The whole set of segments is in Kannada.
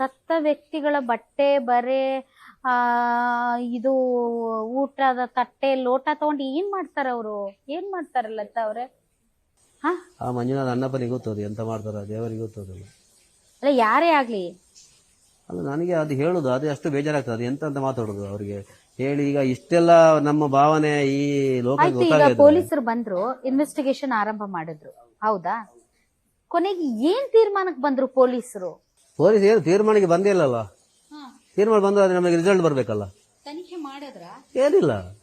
ಸತ್ತ ವ್ಯಕ್ತಿಗಳ ಬಟ್ಟೆ ಬರೆ ಆ ಇದು ಊಟದ ತಟ್ಟೆ ಲೋಟ ತಗೊಂಡು ಏನ್ ಮಾಡ್ತಾರ ಅವರು? ಏನ್ ಮಾಡ್ತಾರ ಲತಾ ಅವ್ರೆ? ಹಾ? ಆ ಮಂಜುನಾಥ ಅಣ್ಣಪ್ಪನಿಗೆ ಗೊತ್ತದು ಎಂತ ಮಾಡ್ತಾರ ದೇವರಿಗೆ ಗೊತ್ತದಲ್ಲ ಅಲ್ಲ ಯಾರೇ ಆಗ್ಲಿ? ಅಲ್ಲ ನನಗೆ ಅದು ಹೇಳುದು ಅದೇ ಅಷ್ಟು ಬೇಜಾರಾಗ್ತದೆ ಅದು ಎಂತ ಅಂತ ಮಾತಾಡುದು ಅವ್ರಿಗೆ? ಹೇಳಿ ಈಗ ಇಷ್ಟೆಲ್ಲ ನಮ್ಮ ಭಾವನೆ ಈ ಲೋಕ ಆಯ್ತು ಈಗ ಪೊಲೀಸರು ಬಂದ್ರು ಇನ್ವೆಸ್ಟಿಗೇಷನ್ ಆರಂಭ ಮಾಡಿದ್ರು. ಹೌದಾ? ಕೊನೆಗೆ ಏನ್ ತೀರ್ಮಾನಕ್ಕೆ ಬಂದ್ರು ಪೊಲೀಸರು? ಪೊಲೀಸ್ ಏನು ತೀರ್ಮಾನಕ್ಕೆ ಬಂದೇ ಇಲ್ಲಲ್ಲ? ತೀರ್ಮಾನ ಬಂದ್ರೆ ಅದು ನಮಗೆ ರಿಸಲ್ಟ್ ಬರ್ಬೇಕಲ್ಲ? ತನಿಖೆ ಮಾಡಿದ್ರ? ಏನಿಲ್ಲ.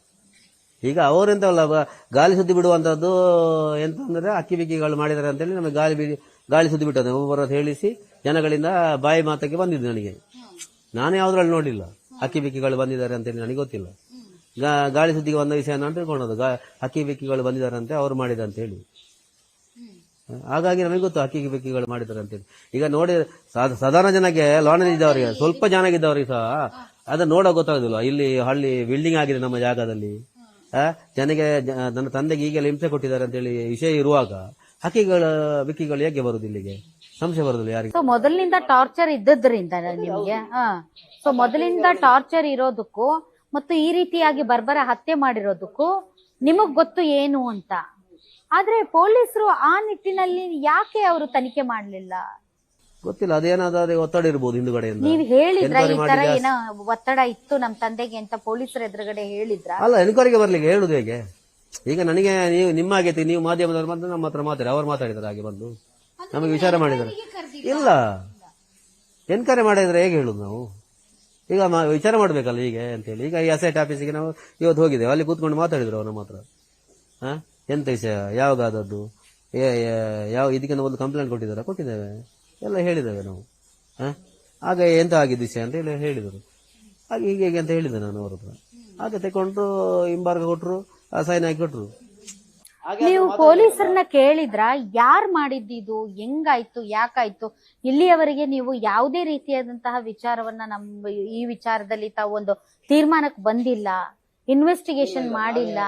ಈಗ ಅವರೆಂತಲ್ಲ ಬ- ಗಾಳಿ ಸುದ್ದಿ ಬಿಡುವಂತದ್ದು ಎಂತ ಅಂದ್ರೆ ಅಕ್ಕಿ ಬಿಕ್ಕಿಗಳು ಮಾಡಿದ್ದಾರೆ ಅಂತೇಳಿ ನಮಗೆ ಗಾಳಿ ಬಿಡಿ ಗಾಳಿ ಸುದ್ದಿ ಬಿಟ್ಟದೆ ಒಬ್ಬರ ಹೇಳಿಸಿ ಜನಗಳಿಂದ ಬಾಯಿ ಮಾತಕ್ಕೆ ಬಂದಿದ್ದು ನನಗೆ. ನಾನು ಯಾವ್ದ್ರಲ್ಲಿ ನೋಡಿಲ್ಲ ಅಕ್ಕಿ ಬಿಕ್ಕಿಗಳು ಬಂದಿದ್ದಾರೆ ಅಂತೇಳಿ ನನಗೆ ಗೊತ್ತಿಲ್ಲ. ಗಾ- ಗಾಳಿ ಸುದ್ದಿಗೆ ಬಂದ ವಿಷಯ ನಾನು ತಿಳ್ಕೊಂಡದ್ದು. ಅಕ್ಕಿ ಬಿಕ್ಕಿಗಳು ಬಂದಿದ್ದಾರೆ ಅಂತ ಅವ್ರು ಮಾಡಿದ ಅಂತ ಹೇಳಿ. ಹಾಗಾಗಿ ನಮಗೆ ಗೊತ್ತು ಅಕ್ಕಿ ಬಿಕ್ಕಿಗಳು ಮಾಡಿದ್ದಾರೆ ಅಂತೇಳಿ ಈಗ ನೋಡಿ ಸಾಧಾರಣ ಜನಕ್ಕೆ ಲಾನ್ ಇದ್ದವರಿಗೆ, ಸ್ವಲ್ಪ ಜನ ಇದ್ದವರಿಗೆ ಸಹ ಅದನ್ನ ನೋಡೋ ಗೊತ್ತಾಗುದಿಲ್ಲ. ಇಲ್ಲಿ ಹಳ್ಳಿ ಬಿಲ್ಡಿಂಗ್ ಆಗಿದೆ ನಮ್ಮ ಜಾಗದಲ್ಲಿ. ಜನಗೆ ನನ್ನ ತಂದೆಗೆ ಈಗೆಲ್ಲ ಹಿಂಸೆ ಕೊಟ್ಟಿದ್ದಾರೆ ಅಂತೇಳಿ ವಿಷಯ ಇರುವಾಗ ಹಕ್ಕಿಗಳ ಬಿಕ್ಕಿಗಳು ಹೇಗೆ ಬರುದು ಇಲ್ಲಿಗೆ? ಸಂಶಯ ಬರುದಿಲ್ಲ ಯಾರಿಗೆ? ಮೊದಲಿನಿಂದ ಟಾರ್ಚರ್ ಇದ್ದದ್ರಿಂದ ನಿಮ್ಗೆ ಸೊ ಮೊದಲಿಂದ ಟಾರ್ಚರ್ ಇರೋದಕ್ಕೂ ಮತ್ತು ಈ ರೀತಿಯಾಗಿ ಬರ್ಬರ ಹತ್ಯೆ ಮಾಡಿರೋದಕ್ಕೂ ನಿಮಗ್ ಗೊತ್ತು ಏನು ಅಂತ? ಆದ್ರೆ ಪೊಲೀಸರು ಆ ನಿಟ್ಟಿನಲ್ಲಿ ಯಾಕೆ ಅವರು ತನಿಖೆ ಮಾಡಲಿಲ್ಲ? ಗೊತ್ತಿಲ್ಲ ಅದೇನಾದ್ರೆ ಒತ್ತಡ ಇರ್ಬೋದು ಹಿಂದುಗಡೆ ನೀವು ಹೇಳಿದ್ರ ಈ ತರ ಏನ ಒತ್ತಡ ಇತ್ತು ನಮ್ ತಂದೆಗೆ ಅಂತ ಪೊಲೀಸರ ಎದುರುಗಡೆ ಹೇಳಿದ್ರ? ಅಲ್ಲ ಎನ್ಕ್ವೈರಿಗೆ ಬರ್ಲಿಕ್ಕೆ ಹೇಳುದು ಹೇಗೆ? ಈಗ ನನಗೆ ನೀವು ನಿಮ್ಮ ಆಗೈತಿ ನೀವು ಮಾಧ್ಯಮದವ್ರು ಬಂದು ನಮ್ಮ ಹತ್ರ ಮಾತಾಡಿ ಅವ್ರು ಮಾತಾಡಿದಾರೆ ಹಾಗೆ ಬಂದು. ನಮಗೆ ವಿಚಾರ ಮಾಡಿದ್ದಾರೆ ಇಲ್ಲ. ಎನ್ಕ್ವೈರಿ ಮಾಡಿದ್ರೆ ಹೇಗೆ ಹೇಳುದು ನಾವು? ಈಗ ಮ- ವಿಚಾರ ಮಾಡ್ಬೇಕಲ್ಲ ಅಂತ ಅಂತೇಳಿ. ಈಗ ಈ ಅಸೈಟ್ ಆಫೀಸಿಗೆ ನಾವು ಇವತ್ತು ಹೋಗಿದ್ದೇವೆ. ಅಲ್ಲಿ ಕೂತ್ಕೊಂಡು ಮಾತಾಡಿದ್ರು ಅವ್ರು ನಮ್ಮ ಹತ್ರ. ಹಾ? ಎಂತ ವಿಷಯ? ಯಾವಾಗಾದದ್ದು ಏ- ಏ- ಯಾವ ಇದಕ್ಕಿಂತ ಒಂದು ಕಂಪ್ಲೇಂಟ್ ಕೊಟ್ಟಿದ್ದಾರೆ? ಕೊಟ್ಟಿದ್ದೇವೆ. ಎಲ್ಲ ಹೇಳಿದ್ದೇವೆ ನಾವು. ಹಾ? ಆಗ ಎಂತ ಆಗಿದ್ದ ವಿಷಯ ಅಂತ ಹೇಳಿ ಹೇಳಿದರು. ಹಾಗೆ ಹೀಗೆ ಹೀಗೆ ಅಂತ ಹೇಳಿದೆ ನಾನು ಅವ್ರ ಹತ್ರ. ಹಾಗೆ ತಗೊಂಡು ಹಿಂಬಾರ್ಗ ಕೊಟ್ಟರು ಸೈನ್ ಹಾಕಿ ಕೊಟ್ಟರು ನೀವು ಪೊಲೀಸರನ್ನ ಕೇಳಿದ್ರ ಯಾರ್ ಮಾಡಿದ್ದಿದು ಹೆಂಗಾಯ್ತು ಯಾಕಾಯ್ತು? ಇಲ್ಲಿಯವರೆಗೆ ನೀವು ಯಾವುದೇ ರೀತಿಯಾದಂತಹ ವಿಚಾರವನ್ನ ನಮ್ಮ ಈ ವಿಚಾರದಲ್ಲಿ ತಾವೊಂದು ಒಂದು ತೀರ್ಮಾನಕ್ಕೆ ಬಂದಿಲ್ಲ. ಇನ್ವೆಸ್ಟಿಗೇಷನ್ ಮಾಡಿಲ್ಲ.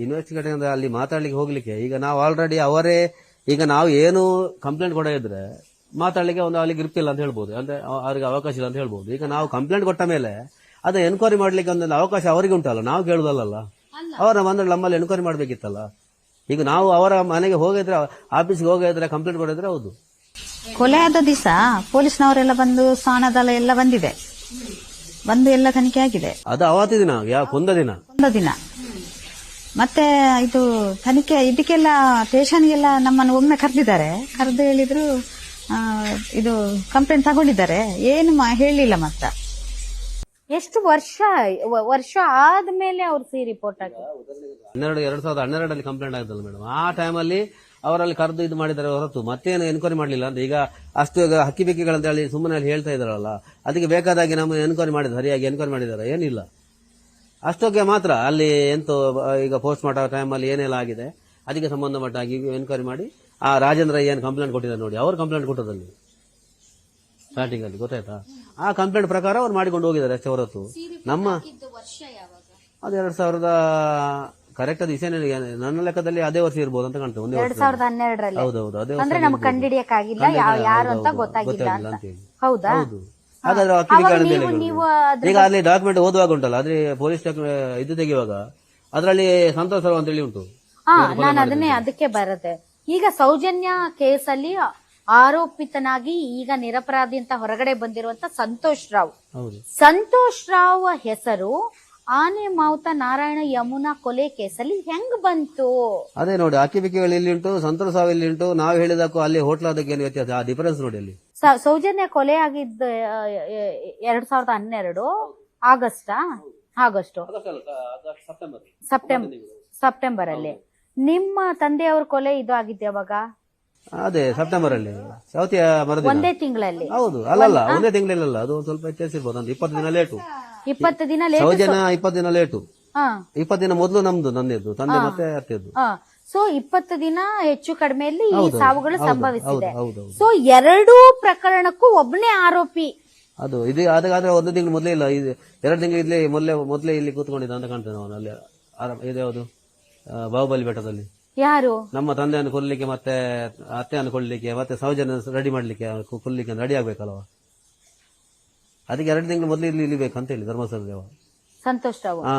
ಇನ್ವೆಸ್ಟಿಗೇಷನ್ ಅಲ್ಲಿ ಮಾತಾಡ್ಲಿಕ್ಕೆ ಹೋಗ್ಲಿಕ್ಕೆ ಈಗ ನಾವು ಆಲ್ರೆಡಿ ಅವರೇ ಈಗ ನಾವು ಏನು ಕಂಪ್ಲೇಂಟ್ ಕೊಡ ಇದ್ರೆ ಮಾತಾಡ್ಲಿಕ್ಕೆ ಒಂದು ಅಲ್ಲಿ ಗ್ರಿಪ್ ಇಲ್ಲ ಅಂತ ಹೇಳ್ಬೋದು. ಅಂದ್ರೆ ಅವ- ಅವ್ರಿಗೆ ಅವಕಾಶ ಇಲ್ಲ ಅಂತ ಹೇಳ್ಬೋದು. ಈಗ ನಾವು ಕಂಪ್ಲೇಂಟ್ ಕೊಟ್ಟ ಮೇಲೆ ಅದು ಎನ್ಕ್ವೈರಿ ಮಾಡ್ಲಿಕ್ಕೆ ಒಂದು ಅವಕಾಶ ಅವರಿಗೆ ಉಂಟಲ್ಲ ನಾವು ಕೇಳುದಲ್ಲ ಅವರ ಬಂದ್ರೆ ನಮ್ಮಲ್ಲಿ ಎನ್ಕ್ವೈರಿ ಮಾಡ್ಬೇಕಿತ್ತಲ್ಲ? ಈಗ ನಾವು ಅವರ ಮನೆಗೆ ಹೋಗಿದ್ರೆ ಆಫೀಸ್ಗೆ ಹೋಗಿದ್ರೆ ಕಂಪ್ಲೇಂಟ್ ಕೊಡಿದ್ರೆ ಹೌದು. ಕೊಲೆ ಆದ ದಿವಸ ಪೊಲೀಸ್ನವರೆಲ್ಲ ಬಂದು ಸ್ಥಾನದಲ್ಲ ಎಲ್ಲ ಬಂದಿದೆ. ಬಂದು ಎಲ್ಲ ತನಿಖೆ ಆಗಿದೆ. ಅದು ಅವತ್ತು ದಿನ ಯಾವ ಕೊಂದ ದಿನ? ಒಂದು ದಿನ. ಮತ್ತೆ ಇದು ತನಿಖೆ ಇದಕ್ಕೆಲ್ಲ ಸ್ಟೇಷನ್ಗೆಲ್ಲ ನಮ್ಮನ್ನು ಒಮ್ಮೆ ಕರೆದಿದ್ದಾರೆ. ಕರೆದು ಹೇಳಿದ್ರು ಆ, ಇದು ಕಂಪ್ಲೇಂಟ್ ತಗೊಂಡಿದ್ದಾರೆ. ಏನು ಮಾ- ಹೇಳಿಲ್ಲ ಮತ್ತೆ ಎಷ್ಟು ವರ್ಷ ವ- ವರ್ಷ ಆದ್ಮೇಲೆ ಅವ್ರು ಸಿ ರಿಪೋರ್ಟ್ ಹಾಕಿ ಹನ್ನೆರಡು ಎರಡ್ ಸಾವಿರದ ಹನ್ನೆರಡರಲ್ಲಿ ಕಂಪ್ಲೇಂಟ್ ಆಗಿದ್ದಲ್ಲ ಮೇಡಮ್ ಆ ಟೈಮಲ್ಲಿ ಅವರಲ್ಲಿ ಕರೆದು ಇದು ಮಾಡಿದ್ದಾರೆ ಹೊರತು ಮತ್ತೇನು ಎನ್ಕ್ವೈರಿ ಮಾಡಲಿಲ್ಲ ಅಂತ. ಈಗ ಅಷ್ಟು ಈಗ ಹಕ್ಕಿ ಬೆಕ್ಕಿಗಳಂತ ಹೇಳಿ ಸುಮ್ಮನೆ ಅಲ್ಲಿ ಹೇಳ್ತಾ ಇದ್ದಾರಲ್ಲ ಅದಕ್ಕೆ ಬೇಕಾದಾಗಿ ನಮ್ಮ ಎನ್ಕ್ವೈರಿ ಮಾಡಿದ್ದಾರೆ ಸರಿಯಾಗಿ ಎನ್ಕ್ವೈರಿ ಮಾಡಿದ್ದಾರೆ ಏನಿಲ್ಲ. ಅಷ್ಟಕ್ಕೆ ಮಾತ್ರ ಅಲ್ಲಿ ಎಂತೋ ಈಗ ಪೋಸ್ಟ್ ಮಾಡೋ ಟೈಮಲ್ಲಿ ಏನೆಲ್ಲ ಆಗಿದೆ ಅದಕ್ಕೆ ಸಂಬಂಧಪಟ್ಟಾಗಿ ಎನ್ಕ್ವೈರಿ ಮಾಡಿ ಆ ರಾಜೇಂದ್ರ ಏನು ಕಂಪ್ಲೇಂಟ್ ಕೊಟ್ಟಿದ್ದಾರೆ ನೋಡಿ ಅವ್ರು ಕಂಪ್ಲೇಂಟ್ ಕೊಟ್ಟದಲ್ಲಿ ಸ್ಟಾರ್ಟಿಂಗಲ್ಲಿ ಗೊತ್ತಾಯ್ತಾ? ಆ ಕಂಪ್ಲೇಂಟ್ ಪ್ರಕಾರ ಅವ್ರು ಮಾಡಿಕೊಂಡು ಹೋಗಿದ್ದಾರೆ ಅಷ್ಟೇ ಹೊರತು. ನಮ್ಮ ಅದು ಎರಡು ಸಾವಿರದ ಕರೆಕ್ಟ್ ಅದು ನನಗೆ ನನ್ನ ಲೆಕ್ಕದಲ್ಲಿ ಅದೇ ವರ್ಷ ಇರ್ಬೋದು ಅಂತ ಕಾಣ್ತದೆ ಒಂದೇ ಎರಡ್ ವರ್ಷ ಸಾವಿರದ ಹನ್ನೆರಡರಲ್ಲಿ. ಹೌದೌದು ಅದೇ ಅಂದ್ರೆ ನಮ್ಗೆ ಕಂಡಿಡಿಯಕ್ ಆಗಿಲ್ಲ ಯಾವ ಯಾರು ಅಂತ ಗೊತ್ತಾಗಿಲ್ಲ ಅಂತ. ಹೌದಾ? ಹೌದು. ಹಾಗಾದ್ರೆ ನೀವು ನೀವು. ಈಗ ಅಲ್ಲಿ ಡಾಕ್ಯುಮೆಂಟ್ ಓದುವಾಗ ಉಂಟಲ್ಲ ಆದ್ರೆ ಪೊಲೀಸ್ ಇದು ತೆಗೆಯುವಾಗ ಅದರಲ್ಲಿ ಸಂತೋಷ ಅಂತ ಹೇಳಿ ಉಂಟು. ಹಾ ನಾನು ಅದನ್ನೇ ಅದಕ್ಕೆ ಬರದೆ. ಈಗ ಸೌಜನ್ಯ ಕೇಸಲ್ಲಿ ಆರೋಪಿತನಾಗಿ ಈಗ ನಿರಪರಾಧಿ ಅಂತ ಹೊರಗಡೆ ಬಂದಿರುವಂತ ಸಂತೋಷ್ ರಾವ್. ಹೌದು. ಸಂತೋಷ್ ರಾವ್ ಹೆಸರು ಆನೆ ಮಾವುತ ನಾರಾಯಣ ಯಮುನಾ ಕೊಲೆ ಕೇಸಲ್ಲಿ ಹೆಂಗ್ ಬಂತು? ಅದೇ ನೋಡಿ ಅಕ್ಕಿ ಬಿಕ್ಕಿಗಳು ಇಲ್ಲಿ ಉಂಟು ಸಂತರ ಸಾವು ಇಲ್ಲಿ ಉಂಟು ನಾವು ಹೇಳಿದಕ್ಕೂ ಅಲ್ಲಿ ಹೋಟ್ಲ್ ಅದಕ್ಕೆ ಏನು ವ್ಯತ್ಯಾಸ? ಆ ಡಿಫರೆನ್ಸ್ ನೋಡಿ ಅಲ್ಲಿ. ಸ- ಸೌಜನ್ಯ ಕೊಲೆ ಆಗಿದ್ದ ಆ, ಎ- ಎರಡ್ ಸಾವಿರದ ಹನ್ನೆರಡು ಆಗಸ್ಟಾ ಆಗಸ್ಟ್. ಸೆಪ್ಟೆಂಬರ್. ಸೆಪ್ಟೆಂಬರ್ ಅಲ್ಲಿ ನಿಮ್ಮ ತಂದೆಯವ್ರ ಕೊಲೆ ಇದು ಆಗಿದ್ದೆ ಯಾವಾಗ ಅದೇ ಸೆಪ್ಟೆಂಬರ್ ಅಲ್ಲಿ ಸೌತ್ಯ ಮರದಿನ. ಒಂದೇ ತಿಂಗಳಲ್ಲಿ. ಹೌದು ಅಲ್ಲಲ್ಲ ಒಂದೇ ಅಲ್ಲ ಅದು ಒಂದ್ ಸ್ವಲ್ಪ ವ್ಯತ್ಯಾಸ ಇರ್ಬೋದು ಒಂದು ಇಪ್ಪತ್ತು ದಿನ ಲೇಟು. ಇಪ್ಪತ್ತು ದಿನ ಲೇಟ್ ಸೌಜನ್ಯ ಇಪ್ಪತ್ತು ದಿನ ಲೇಟು. ಹಾ. ಇಪ್ಪತ್ತು ದಿನ ಮೊದಲು ನಮ್ದು ನನ್ನದು ತಂದೆ ಮತ್ತೆ ಅತ್ತೆದ್ದು ಹಾ. ಸೊ ಇಪ್ಪತ್ತು ದಿನ ಹೆಚ್ಚು ಕಡಿಮೆಯಲ್ಲಿ ಈ ಹೌದು, ಸಾವುಗಳು ಹೌದು, ಸಂಭವಿಸಿದೆ. ಹೌದು, ಹೌದು. ಸೊ ಎರಡೂ ಪ್ರಕರಣಕ್ಕೂ ಒಬ್ಬನೇ ಆರೋಪಿ. ಅದು ಇದು ಅದಕ್ಕಾದ್ರೆ ಒಂದು ತಿಂಗಳು ಮೊದಲೇ ಇಲ್ಲ ಇದು ಎರಡು ತಿಂಗಳು ಇಲ್ಲಿ ಮೊದಲೇ ಮೊದಲೇ ಇಲ್ಲಿ ಕೂತ್ಕೊಂಡಿದ್ದ ಅಂತ ಕಾಣ್ತೇನೆ ಅವನು ಅಲ್ಲಿ ಆರಾಮ್ ಇದು ಯಾವುದು? ಆ, ಬಾಹುಬಲಿ ಬೆಟ್ಟದಲ್ಲಿ. ಯಾರು? ನಮ್ಮ ತಂದೆಯನ್ನು ಕೊಲ್ಲಿಕ್ಕೆ ಮತ್ತೆ ಅತ್ತೆಯನ್ನು ಕೊಲ್ಲಿಕ್ಕೆ ಮತ್ತೆ ಸೌಜನ್ಯ ರೆಡಿ ಮಾಡ್ಲಿಕ್ಕೆ ಕೊಲ್ಲಿಕ್ಕೆ ರೆಡಿ ಆಗ್ಬೇಕಲ್ವ? ಅದಕ್ಕೆ ಎರಡು ತಿಂಗಳು ಮೊದಲು ಇಲ್ಲಿ ಇಲ್ಲಿಬೇಕು ಅಂತ ಹೇಳಿ ಧರ್ಮಸ್ಥಳದೇವ ಸಂತೋಷ್ ರಾವ್ ಹಾ